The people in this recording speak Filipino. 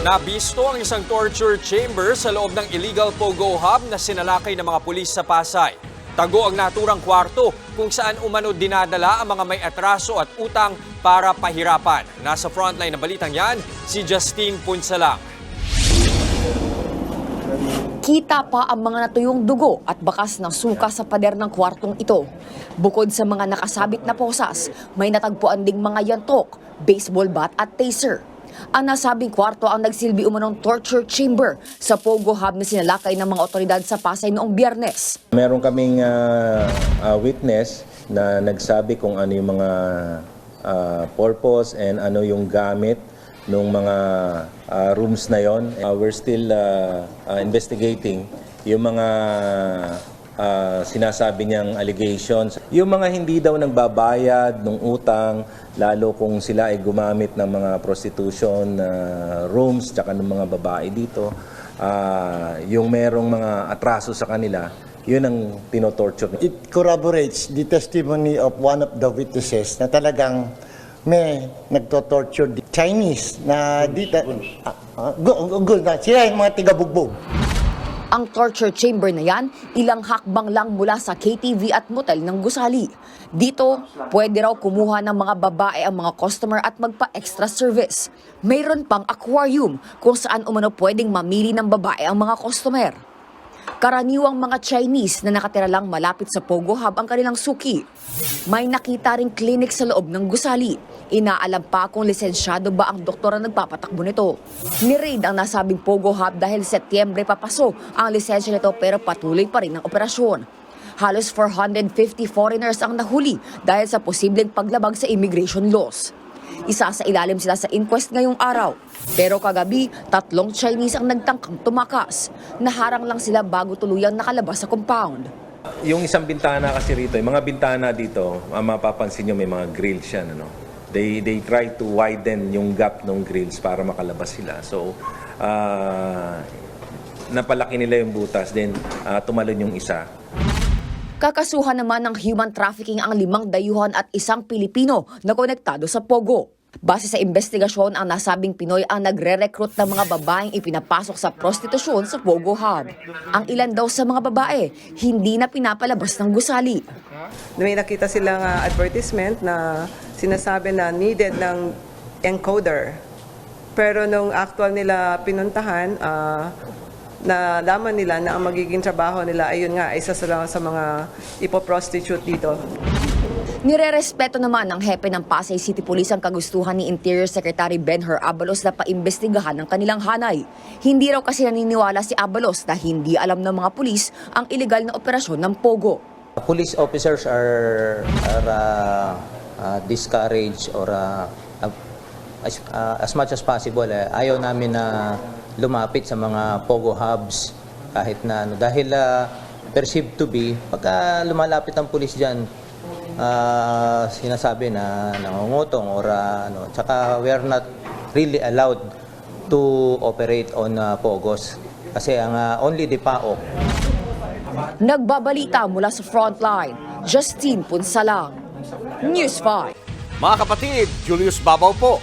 Nabisto ang isang torture chamber sa loob ng illegal pogo hub na sinalakay ng mga pulis sa Pasay. Tago ang naturang kwarto kung saan umano dinadala ang mga may atraso at utang para pahirapan. Nasa frontline ng balitang yan, si Justine Punsalang. Kita pa ang mga natuyong dugo at bakas ng suka sa pader ng kwartong ito. Bukod sa mga nakasabit na posas, may natagpuan ding mga yantok, baseball bat at taser. Ang nasabing kwarto ang nagsilbi umanong torture chamber sa Pogo Hub na sinalakay ng mga otoridad sa Pasay noong biyernes. Meron kaming ah, ah, witness na nagsabi kung ano yung mga ah, purpose and ano yung gamit ng mga ah, rooms na yon. Ah, we're still ah, ah, investigating yung mga ah, sinasabi niyang allegations. Yung mga hindi daw nagbabayad ng utang, lalo kung sila ay gumamit ng mga prostitution ah, rooms tsaka ng mga babae dito, ah, yung merong mga atraso sa kanila, yun ang tinotorture. It corroborates the testimony of one of the witnesses na talagang may nagto-torture the Chinese na dito. Ah, ah, gu- gu- na sila yung mga tigabugbog. Ang torture chamber na yan, ilang hakbang lang mula sa KTV at motel ng Gusali. Dito, pwede raw kumuha ng mga babae ang mga customer at magpa-extra service. Mayroon pang aquarium kung saan umano pwedeng mamili ng babae ang mga customer. Karaniwang mga Chinese na nakatira lang malapit sa Pogo Hub ang kanilang suki. May nakita ring clinic sa loob ng gusali. Inaalam pa kung lisensyado ba ang doktor ang nagpapatakbo nito. Ni-raid ang nasabing Pogo Hub dahil Setyembre papaso ang lisensya nito pero patuloy pa rin ang operasyon. Halos 450 foreigners ang nahuli dahil sa posibleng paglabag sa immigration laws. Isa sa ilalim sila sa inquest ngayong araw. Pero kagabi, tatlong Chinese ang nagtangkang tumakas. Naharang lang sila bago tuluyang nakalabas sa compound. Yung isang bintana kasi rito, yung mga bintana dito, mapapansin nyo may mga grills yan. Ano? They, they try to widen yung gap ng grills para makalabas sila. So, ah, napalaki nila yung butas, then ah, tumalon yung isa. Kakasuhan naman ng human trafficking ang limang dayuhan at isang Pilipino na konektado sa Pogo. Base sa investigasyon, ang nasabing Pinoy ang nagre-recruit ng mga babaeng ipinapasok sa prostitusyon sa Pogo Hub. Ang ilan daw sa mga babae, hindi na pinapalabas ng gusali. May nakita silang ah, advertisement na sinasabi na needed ng encoder. Pero nung actual nila pinuntahan, ah, nalaman nila na ang magiging trabaho nila ayun nga, isa sa sa mga ipoprostitute dito. Nirerespeto naman ng hepe ng Pasay City Police ang kagustuhan ni Interior Secretary Benher Abalos na paimbestigahan ng kanilang hanay. Hindi raw kasi naniniwala si Abalos na hindi alam ng mga pulis ang ilegal na operasyon ng Pogo. Police officers are, are uh, uh, discouraged or uh, uh, as, uh, as much as possible, eh, ayaw namin na lumapit sa mga pogo hubs kahit na ano. Dahil uh, perceived to be, pagka lumalapit ang pulis dyan, uh, sinasabi na nangungutong or uh, ano, tsaka we are not really allowed to operate on uh, pogos. Kasi ang uh, only the PAOK Nagbabalita mula sa frontline, Justine Punsalang. News 5. Mga kapatid, Julius Babaw po.